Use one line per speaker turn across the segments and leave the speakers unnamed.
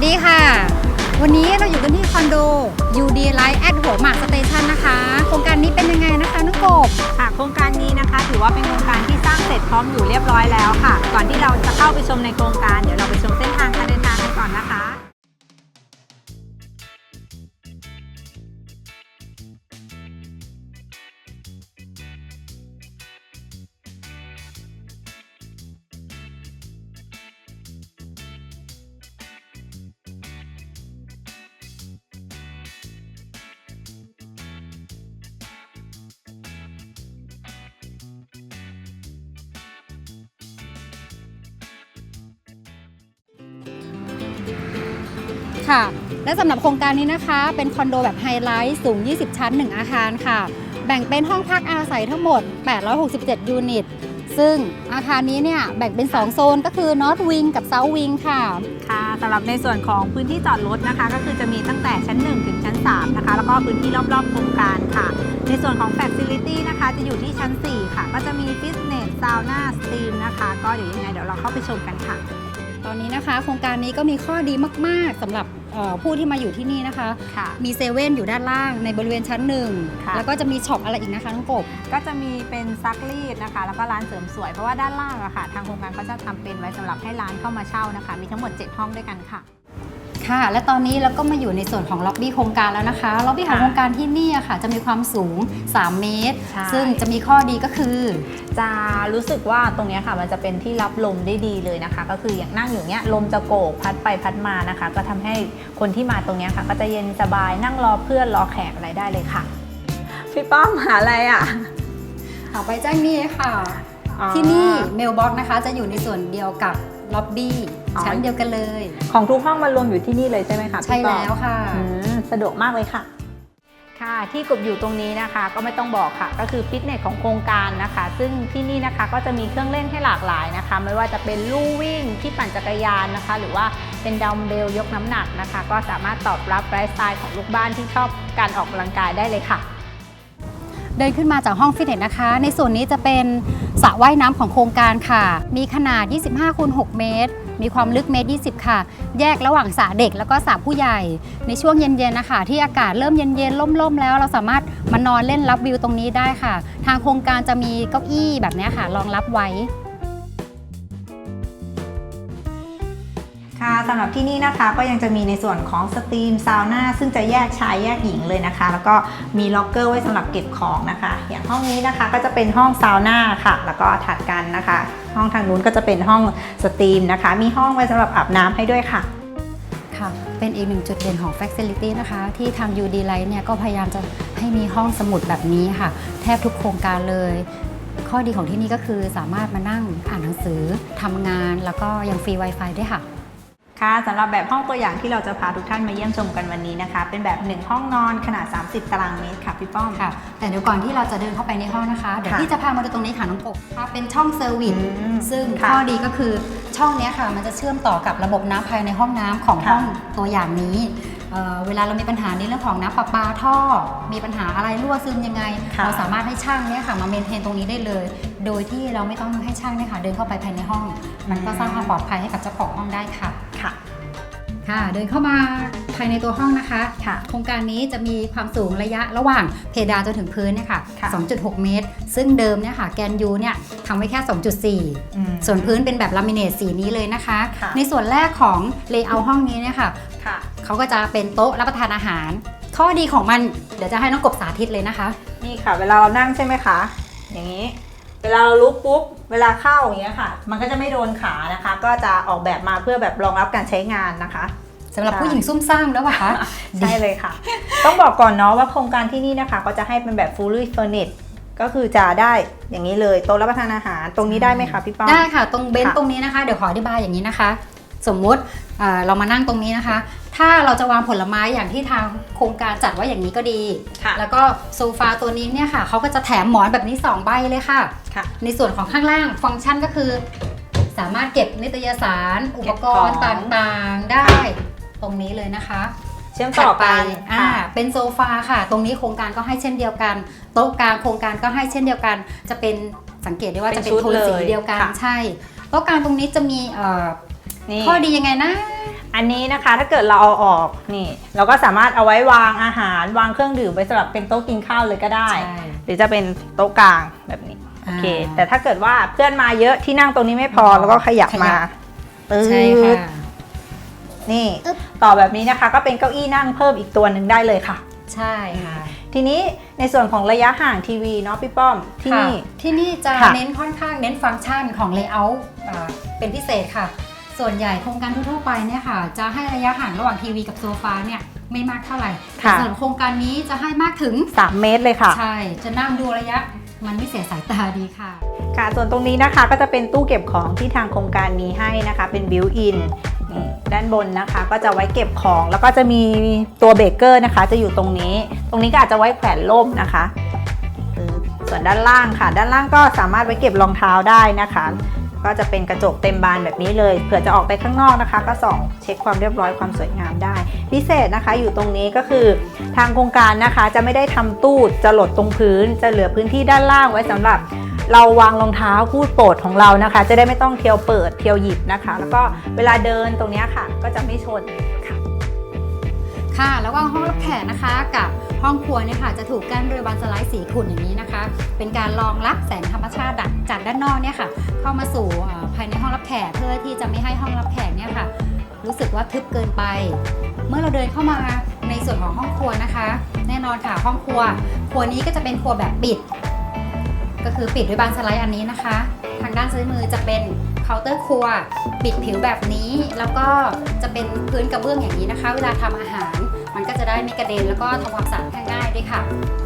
สดีค่ะ วันนี้เราอยู่กันที่คอนโด UD Light at หัวหมากสเตชันนะคะ โครงการนี้เป็นยังไงนะคะน้องกบ
ค่ะโครงการนี้นะคะ ถือว่าเป็นโครงการที่สร้างเสร็จพร้อมอยู่เรียบร้อยแล้วค่ะ ก่อนที่เราจะเข้าไปชมในโครงการเดี๋ยวเราไปชมเส้นทางการเดินทางกันก่อนนะคะ
ค่ะ และสำหรับโครงการนี้นะคะ เป็นคอนโดแบบไฮไลท์สูง 20 ชั้น 1 อาคารค่ะ แบ่งเป็นห้องพักอาศัยทั้งหมด 867 ยูนิต ซึ่งอาคารนี้เนี่ยแบ่งเป็น 2 โซนก็คือ North Wing กับ South Wing ค่ะ
ค่ะสำหรับในส่วนของพื้นที่จอดรถนะคะ ก็คือจะมีตั้งแต่ชั้น 1 ถึงชั้น 3 นะคะ แล้วก็พื้นที่รอบๆโครงการค่ะ ในส่วนของ Facility นะคะ จะอยู่ที่ชั้น 4 ค่ะ ก็จะมีฟิตเนสซาวน่าสตรีมนะคะ ก็เดี๋ยวยังไงเดี๋ยวเราเข้าไปชมกันค่ะ
ตอนนี้นะคะ โครงการนี้ก็มีข้อดีมาก ๆสำหรับเอ่อผู้ที่มาอยู่ที่นี่นะคะ
ค่ะ
มีเซเว่นอยู่ด้านล่างในบริเวณชั้นหนึ่ง
ค่ะ
แล้วก็จะมีช็อปอะไรอีกนะคะน้องกบ
ก็จะมีเป็นซักรีดนะคะ แล้วก็ร้านเสริมสวย เพราะว่าด้านล่างอะค่ะ ทางโครงการก็จะทำเป็นไว้สำหรับให้ร้านเข้ามาเช่านะคะ มีทั้งหมด 7 ห้องด้วยกันค่ะ
ค่ะ และตอนนี้เราก็มาอยู่ในส่วนของล็อบบี้โครงการแล้วนะคะล็อบบี้ของ
ค่ะ
โครงการที่นี่อะค่ะ จะมีความสูง 3 เมตร
ใช่
ซึ่งจะมีข้อดีก็คือ
จะรู้สึกว่าตรงเนี้ยค่ะ มันจะเป็นที่รับลมได้ดีเลยนะคะ ก็คืออย่างนั่งอยู่เนี้ยลมจะโกกพัดไปพัดมานะคะ ก็ทำให้คนที่มาตรงเนี้ยค่ะ ก็จะเย็นสบายนั่งรอเพื่อนรอแขกอะไรได้เลยค่ะพี่ป้อมหาอะไรอะ
เอาไปแจ้งนี่ค่ะ ที่นี่เมลบ็อกนะคะ จะอยู่ในส่วนเดียวกับล็อบบี้
อ๋อ
ชั้นเดียวกันเลย
ของทุกห้องมารวมอยู่ที่นี่เลยใช่ไหมคะ
ใช่
พี่ป้อม
แล้วค่ะ
อืมสะดวกมากเลยค่ะ ค่ะที่กบอยู่ตรงนี้นะคะ ก็ไม่ต้องบอกค่ะ ก็คือฟิตเนสของโครงการนะคะ ซึ่งที่นี่นะคะก็จะมีเครื่องเล่นให้หลากหลายนะคะ ไม่ว่าจะเป็นลู่วิ่งที่ปั่นจักรยานนะคะ หรือว่าเป็นดัมเบลยกน้ำหนักนะคะ ก็สามารถตอบรับไลฟ์สไตล์ของลูกบ้านที่ชอบการออกกำลังกายได้เลยค่ะ
เดินขึ้นมาจากห้องฟิตเนสนะคะ ในส่วนนี้จะเป็นสระว่ายน้ำของโครงการค่ะ มีขนาด 25คูณ6เมตร มีความลึกเมตร20ค่ะ แยกระหว่างสระเด็กแล้วก็สระผู้ใหญ่ ในช่วงเย็นๆนะคะที่อากาศเริ่มเย็นๆล่มๆ แล้วเราสามารถมานอนเล่นรับวิวตรงนี้ได้ค่ะ ทางโครงการจะมีเก้าอี้แบบนี้ค่ะรองรับไว้
สำหรับที่นี่นะคะก็ยังจะมีในส่วนของสตรีมซาวน่าซึ่งจะแยกชายแยกหญิงเลยนะคะ แล้วก็มีล็อกเกอร์ไว้สำหรับเก็บของนะคะ อย่างห้องนี้นะคะก็จะเป็นห้องซาวน่าค่ะ แล้วก็ถัดกันนะคะ ห้องทางนู้นก็จะเป็นห้องสตรีมนะคะ มีห้องไว้สำหรับอาบน้ำให้ด้วยค่ะ
ค่ะเป็นอีกหนึ่งจุดเด่นของ Facility นะคะ ที่ทาง UD Light เนี่ยก็พยายามจะให้มีห้องสมุดแบบนี้ค่ะ แทบทุกโครงการเลย ข้อดีของที่นี่ก็คือสามารถมานั่งอ่านหนังสือทำงาน แล้วก็ยังฟรี Wi-Fi ด้วยค่ะ
ค่ะสำหรับแบบห้องตัวอย่างที่เราจะพาทุกท่านมาเยี่ยมชมกันวันนี้นะคะ เป็นแบบ 1 ห้องนอนขนาด 30 ตารางเมตรค่ะพี่ป้อม
ค่ะ แต่เดี๋ยวก่อนที่เราจะเดินเข้าไปในห้องนะคะเดี๋ยว
ค่ะ
พี่จะพามาดูตรงนี้ค่ะน้องกบค่ะเป็นช่องเซอร์วิส
อืม
ซึ่ง
ค่ะ
ข้อดีก็คือช่องเนี้ยค่ะ มันจะเชื่อมต่อกับระบบน้ำภายในห้องน้ำของ
ค่ะ
ห้องตัวอย่างนี้เอ่อเวลาเรามีปัญหาในเรื่องของน้ำประปาท่อ มีปัญหาอะไรรั่วซึมยังไง
ค่ะ
เราสามารถให้ช่างเนี่ยค่ะมาเมนเทนตรงนี้ได้เลย โดยที่เราไม่ต้องให้ช่างเนี่ยค่ะเดินเข้าไปภายในห้อง มันก็สร้างความปลอดภัยให้กับเจ้าของห้องได้ค่ะ
ค่ะ
ค่ะ เดินเข้ามาภายในตัวห้องนะคะ
ค่ะ
โครงการนี้จะมีความสูงระยะระหว่างเพดานจนถึงพื้นเนี่ยค่ะ
ค่ะ
2.6 เมตร ซึ่งเดิมเนี่ยค่ะ แกนยูเนี่ยทำไว้แค่ 2.4
อืม
ส่วนพื้นเป็นแบบลามิเนตสีนี้เลยนะคะ
ค่ะ
ในส่วนแรกของเลเยอร์ห้องนี้เนี่ยค่ะ
ค่ะ
เขาก็จะเป็นโต๊ะรับประทานอาหาร ข้อดีของมันเดี๋ยวจะให้น้องกบสาธิตเลยนะคะ
นี่ค่ะ เวลาเรานั่งใช่ไหมคะ อย่างนี้เวลาเราลุกปุ๊บ เวลาเข้าอย่างเงี้ยค่ะ มันก็จะไม่โดนขานะคะ ก็จะออกแบบมาเพื่อแบบรองรับการใช้งานนะคะ
สำหรับ
ใช่
ผู้หญิงซุ่มซ่ามแล้วป่ะคะ
ใช่เลยค่ะ ต้องบอกก่อนเนาะว่าโครงการที่นี่นะคะก็จะให้เป็นแบบ fully furnished ก็คือจะได้อย่างนี้เลยโต๊ะรับประทานอาหารตรงนี้ได้ไหมคะพี่ป้อม
ได้ค่ะ ตรงเบนซ์
ค่ะ
ตรงนี้นะคะ เดี๋ยวขออธิบายอย่างนี้นะคะ สมมุติเอ่อเรามานั่งตรงนี้นะคะ ถ้าเราจะวางผลไม้อย่างที่ทางโครงการจัดไว้อย่างนี้ก็ดี
ค่ะ
แล้วก็โซฟาตัวนี้เนี่ยค่ะเขาก็จะแถมหมอนแบบนี้ 2 ใบเลยค่ะ
ค่ะ
ในส่วนของข้างล่างฟังก์ชันก็คือ สามารถเก็บนิตยสาร อุปกรณ์
เก็บของ
ต่างๆได้ ตรงนี้เลยนะคะ
เชื่อมต่อกัน
อ่า
ค่ะ
เป็นโซฟาค่ะ ตรงนี้โครงการก็ให้เช่นเดียวกัน โต๊ะกลางโครงการก็ให้เช่นเดียวกัน จะเป็นสังเกตได้ว่า
เป็น
จะเป็น
ชุด
โทนสี
เลย
เดียวกัน
ค่ะ
ใช่โต๊ะกลางตรงนี้จะมีเอ่อ
นี่
ข้อดียังไงนะ
อันนี้นะคะถ้าเกิดเราเอาออกนี่ เราก็สามารถเอาไว้วางอาหารวางเครื่องดื่มไว้สำหรับเป็นโต๊ะกินข้าวเลยก็ได้ หรือจะเป็นโต๊ะกลางแบบนี้โอเค
อ่า
แต่ถ้าเกิดว่าเพื่อนมาเยอะที่นั่งตรงนี้ไม่พอแล้วก็ขยับมาตื
ใช่ค่ะ
ด นี่ ต่อแบบนี้นะคะ ก็เป็นเก้าอี้นั่งเพิ่มอีกตัวหนึ่งได้เลยค่ะ
ใช่ค่ะ
ทีนี้ในส่วนของระยะห่างทีวีเนาะพี่ป้อมที่นี่
ค่ะที่นี่จะ
ค่ะ
เน้นค่อนข้างเน้นฟังก์ชันของ Layout อ่าเป็นพิเศษค่ะ ส่วนใหญ่โครงการทั่วๆไปเนี่ยค่ะ จะให้ระยะห่างระหว่างทีวีกับโซฟาเนี่ยไม่มากเท่าไหร่แต่
ค่ะ
ส่วนโครงการนี้จะให้มากถึง
3 เมตรเลยค่ะ
ใช่ จะนั่งดูระยะมันไม่เสียสายตาดีค่ะ
ค่ะ ส่วนตรงนี้นะคะก็จะเป็นตู้เก็บของที่ทางโครงการมีให้นะคะ เป็นบิวอินนี่ ด้านบนนะคะก็จะไว้เก็บของแล้วก็จะมีตัวเบเกอร์นะคะ จะอยู่ตรงนี้ ตรงนี้ก็อาจจะไว้แขวนร่มนะคะ ส่วนด้านล่างค่ะ ด้านล่างก็สามารถไว้เก็บรองเท้าได้นะคะ ก็จะเป็นกระจกเต็มบานแบบนี้เลยเผื่อจะออกไปข้างนอกนะคะ ก็ส่องเช็คความเรียบร้อยความสวยงามได้ พิเศษนะคะอยู่ตรงนี้ก็คือทางโครงการนะคะจะไม่ได้ทำตู้จะหลดตรงพื้น จะเหลือพื้นที่ด้านล่างไว้สำหรับ เราวางรองเท้าคู่โปรดของเรานะคะ จะได้ไม่ต้องเที่ยวเปิดเที่ยวหยิบนะคะ แล้วก็เวลาเดินตรงนี้ค่ะ ก็จะไม่ชนค่ะ
ค่ะระหว่างห้องรับแขกนะคะกับห้องครัวเนี่ยค่ะจะถูกกั้นด้วยบานสไลด์สีขุ่นอย่างนี้นะคะ เป็นการรองรับแสงธรรมชาติจากด้านนอกเนี่ยค่ะเข้ามาสู่ภายในห้องรับแขกเพื่อที่จะไม่ให้ห้องรับแขกเนี่ยค่ะ รู้สึกว่าทึบเกินไป เมื่อเราเดินเข้ามาในส่วนของห้องครัวนะคะ แน่นอนค่ะห้องครัว ครัวนี้ก็จะเป็นครัวแบบปิด ก็คือปิดด้วยบานสไลด์อันนี้นะคะ ทางด้านซ้ายมือจะเป็นเคาน์เตอร์ครัว ปิดผิวแบบนี้ แล้วก็จะเป็นพื้นกระเบื้องอย่างนี้นะคะ เวลาทำอาหาร มันก็จะได้ไม่กระเด็นแล้วก็ทำความสะอาดง่ายๆด้วยค่ะ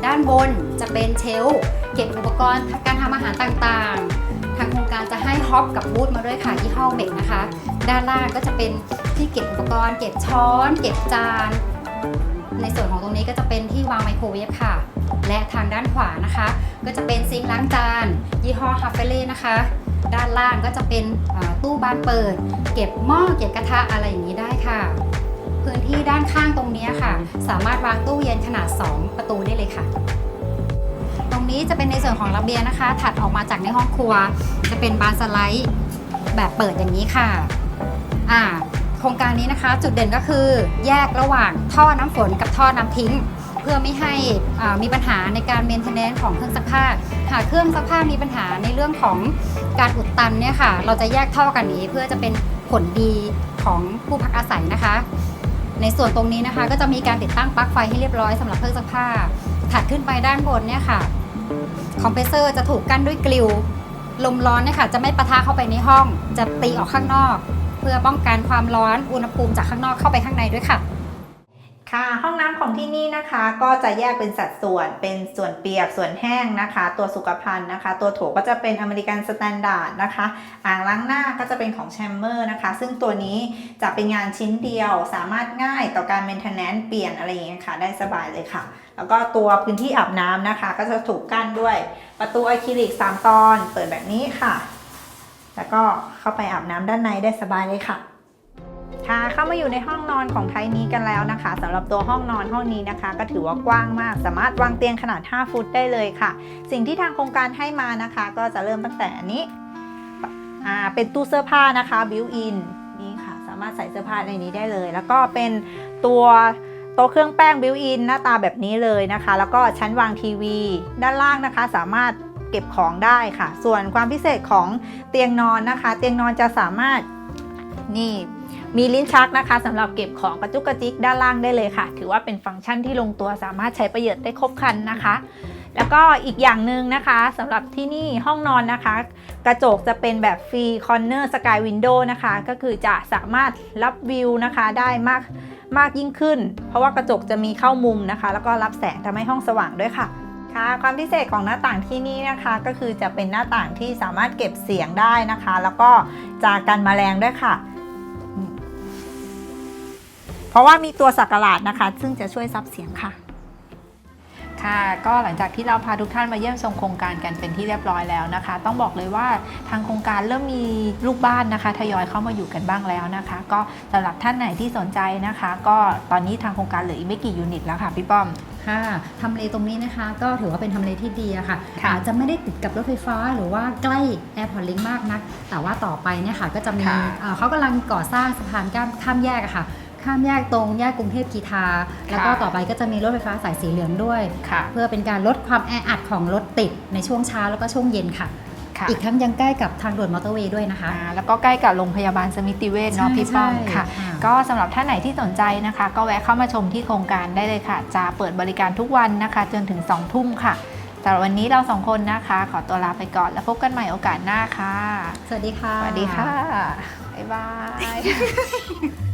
ด้านบนจะเป็นเชลฟ์เก็บอุปกรณ์การทำอาหารต่างๆ ทางโครงการจะให้ฮอปกับบูธมาด้วยค่ะยี่ห้อเมกนะคะ ด้านล่างก็จะเป็นที่เก็บอุปกรณ์ เก็บช้อน เก็บจาน ในส่วนของตรงนี้ก็จะเป็นที่วางไมโครเวฟค่ะ และทางด้านขวานะคะ ก็จะเป็นซิงค์ล้างจาน ยี่ห้อฮาเฟเล่นะคะ ด้านล่างก็จะเป็นตู้บานเปิด เก็บหม้อเก็บกระทะอะไรอย่างนี้ได้ค่ะ พื้นที่ด้านข้างตรงนี้ค่ะ สามารถวางตู้เย็นขนาด 2 ประตูได้เลยค่ะตรงนี้จะเป็นในส่วนของระเบียงนะคะ ถัดออกมาจากในห้องครัว จะเป็นบานสไลด์แบบเปิดอย่างนี้ค่ะ อ่า โครงการนี้นะคะ จุดเด่นก็คือแยกระหว่างท่อน้ำฝนกับท่อน้ำทิ้ง เพื่อไม่ให้อ่ามีปัญหาในการเมนเทนแนนของเครื่องซักผ้า หากเครื่องซักผ้ามีปัญหาในเรื่องของการอุดตันเนี่ยค่ะ เราจะแยกท่อกันนี้เพื่อจะเป็นผลดีของผู้พักอาศัยนะคะ ในส่วนตรงนี้นะคะ ก็จะมีการติดตั้งปลั๊กไฟให้เรียบร้อยสำหรับเครื่องซักผ้าถัดขึ้นไปด้านบนเนี่ยค่ะ คอมเพรสเซอร์จะถูกกั้นด้วยกลิวลมร้อนเนี่ยค่ะ จะไม่ปะทะเข้าไปในห้อง จะตีออกข้างนอก เพื่อป้องกันความร้อนอุณหภูมิจากข้างนอกเข้าไปข้างในด้วยค่ะ
ค่ะ ห้องน้ำของที่นี่นะคะ ก็จะแยกเป็นสัดส่วนเป็นส่วนเปียกส่วนแห้งนะคะ ตัวสุขภัณฑ์นะคะ ตัวโถก็จะเป็นอเมริกันสแตนดาร์ดนะคะ อ่างล้างหน้าก็จะเป็นของแชมเมอร์นะคะ ซึ่งตัวนี้จะเป็นงานชิ้นเดียวสามารถง่ายต่อการเมนเทนแนนเปลี่ยนอะไรอย่างเงี้ยค่ะ ได้สบายเลยค่ะแล้วก็ตัวพื้นที่อาบน้ำนะคะ ก็จะถูกกั้นด้วย ประตูอะคริลิก 3 ตอน เปิดแบบนี้ค่ะ แล้วก็เข้าไปอาบน้ำด้านในได้สบายเลยค่ะ ค่ะเข้ามาอยู่ในห้องนอนของไทยนี้กันแล้วนะคะสำหรับตัวห้องนอนห้องนี้นะคะ ก็ถือว่ากว้างมาก สามารถวางเตียงขนาด 5 ฟุตได้เลยค่ะ สิ่งที่ทางโครงการให้มานะคะ ก็จะเริ่มตั้งแต่อันนี้อ่าเป็นตู้เสื้อผ้านะคะบิวอินนี่ค่ะ สามารถใส่เสื้อผ้าในนี้ได้เลย แล้วก็เป็นตัวโต๊ะเครื่องแป้งบิวอินหน้าตาแบบนี้เลยนะคะ แล้วก็ชั้นวางทีวี ด้านล่างนะคะสามารถ เก็บของได้ค่ะ ส่วนความพิเศษของเตียงนอนนะคะ เตียงนอนจะสามารถนี่มีลิ้นชักนะคะสำหรับเก็บของกระจุกกระจิกด้านล่างได้เลยค่ะ ถือว่าเป็นฟังก์ชันที่ลงตัวสามารถใช้ประโยชน์ได้ครบครันนะคะ แล้วก็อีกอย่างหนึ่งนะคะสำหรับที่นี่ห้องนอนนะคะ กระจกจะเป็นแบบฟรีคอนเนอร์สกายวินโดว์นะคะ ก็คือจะสามารถรับวิวนะคะได้มากมากยิ่งขึ้น เพราะว่ากระจกจะมีเข้ามุมนะคะ แล้วก็รับแสงทำให้ห้องสว่างด้วยค่ะ ค่ะความพิเศษของหน้าต่างที่นี่นะคะก็คือจะเป็นหน้าต่างที่สามารถเก็บเสียงได้นะคะ แล้วก็จะกันแมลงด้วยค่ะ เพราะว่ามีตัวสักหลาดนะคะ ซึ่งจะช่วยซับเสียงค่ะ
ค่ะก็หลังจากที่เราพาทุกท่านมาเยี่ยมชมโครงการกันเป็นที่เรียบร้อยแล้วนะคะ ต้องบอกเลยว่าทางโครงการเริ่มมีลูกบ้านนะคะทยอยเข้ามาอยู่กันบ้างแล้วนะคะ ก็สำหรับท่านไหนที่สนใจนะคะ ก็ตอนนี้ทางโครงการเหลืออีกไม่กี่ยูนิตแล้วค่ะพี่ป้อม
ค่ะทำเลตรงนี้นะคะ ก็ถือว่าเป็นทำเลที่ดีอะค่ะ
ค่ะ
อาจจะไม่ได้ติดกับรถไฟฟ้าหรือว่าใกล้ Airport Link มากนัก แต่ว่าต่อไปเนี่ยค่ะก็จะมี
ค่ะ
เอ่อเขากำลังก่อสร้างสะพานข้ามข้ามแยกอะค่ะ ข้ามแยกตรงแยกกรุงเทพกีทา แล้วก็ต่อไปก็จะมีรถไฟฟ้าสายสีเหลืองด้วย
ค่ะ
เพื่อเป็นการลดความแออัดของรถติดในช่วงเช้าแล้วก็ช่วงเย็นค่ะ
ค่ะ
อีกทั้งยังใกล้กับทางด่วนมอเตอร์เวย์ด้วยนะคะ
อ่าแล้วก็ใกล้กับโรงพยาบาลสมิติเวชเนาะ
ใช่
พี่ป้อม
ใช่
ค่ะ
ค่ะ
ก็สำหรับท่านไหนที่สนใจนะคะ ก็แวะเข้ามาชมที่โครงการได้เลยค่ะ จะเปิดบริการทุกวันนะคะ จนถึง2ทุ่มค่ะสำหรับวันนี้เราสองคนนะคะ ขอตัวลาไปก่อนแล้วพบกันใหม่โอกาสหน้าค่ะ
สวัสดีค่ะ
สวัสดีค่ะ บ๊ายบาย